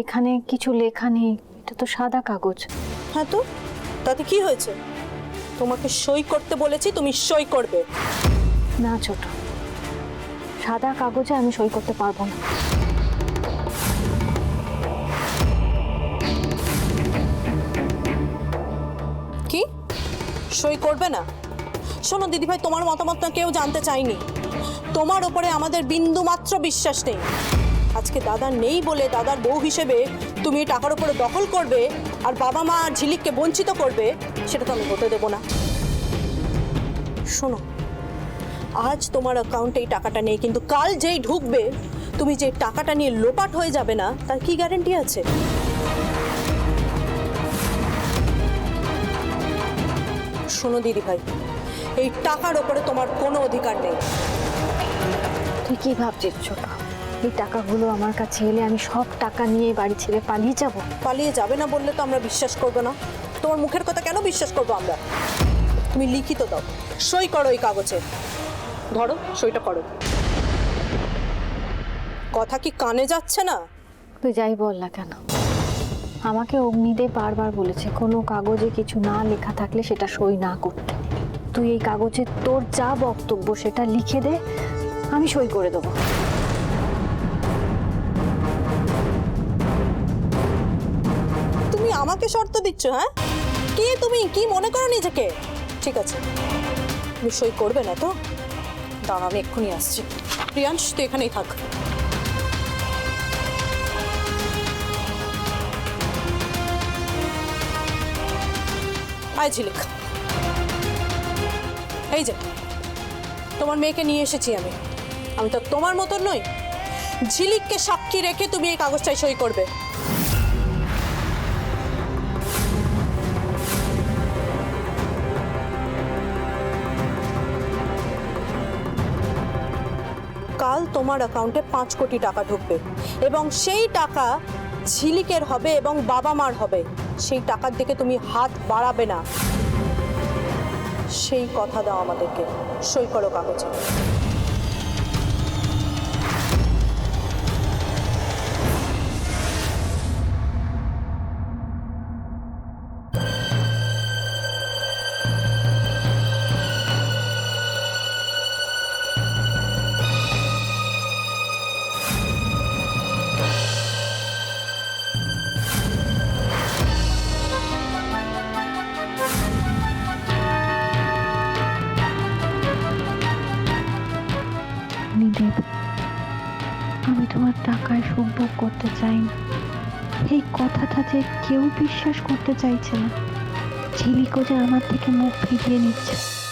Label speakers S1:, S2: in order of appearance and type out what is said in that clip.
S1: এখানে কিছু লেখা নেই এটা তো সাদা কাগজ।
S2: হ্যাঁ তো? তাতে কি হয়েছে? তোমাকে সই করতে বলেছি তুমি সই করবে।
S1: না ছোট। সাদা কাগজে আমি সই করতে পারব না।
S2: কি? সই করবে না? শোনো দিদিভাই তোমার মতামত না কেউ জানতে চাইনি তোমার ওপরে আমাদের বিন্দু মাত্র বিশ্বাস নেই। আজকে দাদা নেই বলে দাদার বউ হিসেবে তুমি টাকার উপরে দখল করবে আর বাবা মা ঝিলিককে বঞ্চিত করবে, সেটা তো আমি হতে দেবো না। শোনো, আজ তোমার অ্যাকাউন্টে এই টাকাটা নেই, কিন্তু কাল যেই ঢুকবে, তুমি যে টাকাটা নিয়ে লোপাট হয়ে যাবে না, তার কি গ্যারেন্টি আছে? শোনো দিদি ভাই, এই টাকার ওপরে তোমার কোনো অধিকার নেই।
S1: তুই কি ভাবছিস ছোট। এই টাকাগুলো আমার কাছে এলে আমি সব টাকা নিয়ে বাড়ি ছেড়ে পালিয়ে যাব।
S2: পালিয়ে যাবে না বললে তো আমরা বিশ্বাস করব না। তোমার মুখের কথা কেন বিশ্বাস করব আমরা? তুমি লিখিত দাও। সই করো এই কাগজে। ধরো সইটা করো। কথা কি কানে যাচ্ছে না?
S1: তুই যাই বল না কেন? আমাকে অগ্নিদেব বারবার বলেছে কোনো কাগজে কিছু না লেখা থাকলে সেটা সই না করতে। তুই এই কাগজে তোর যা বক্তব্য সেটা লিখে দে আমি সই করে দেবো।
S2: আমাকে শর্ত দিচ্ছ হ্যাঁ? কে তুমি? কি মনে করো নিজেকে? ঠিক আছে। তুমি সই করবে না তো? দাঁড়া, আমি এক্ষুনি আসছি। প্রিয়াংশ, তুই এখানেই থাক। আয় ঝিলিক। এই যে, তোমার মেয়েকে নিয়ে এসেছি আমি। আমি তো তোমার মতন নই। ঝিলিককে সাক্ষী রেখে তুমি এই কাগজটায় সই করবে। তোমার অ্যাকাউন্টে পাঁচ কোটি টাকা ঢুকবে। এবং সেই টাকা ঝিলিকের হবে এবং বাবা মার হবে। সেই টাকার দিকে তুমি হাত বাড়াবে না। সেই কথা দাও আমাদেরকে। সই করো কাগজে।
S1: অগ্নিদেব আমি তোমার টাকায় সুখভোগ করতে চাই না। এই কথাটা যে কেউ বিশ্বাস করতে চাইছে না। ঝিলিকও যে আমার থেকে মুখ ফিরিয়ে নিচ্ছে।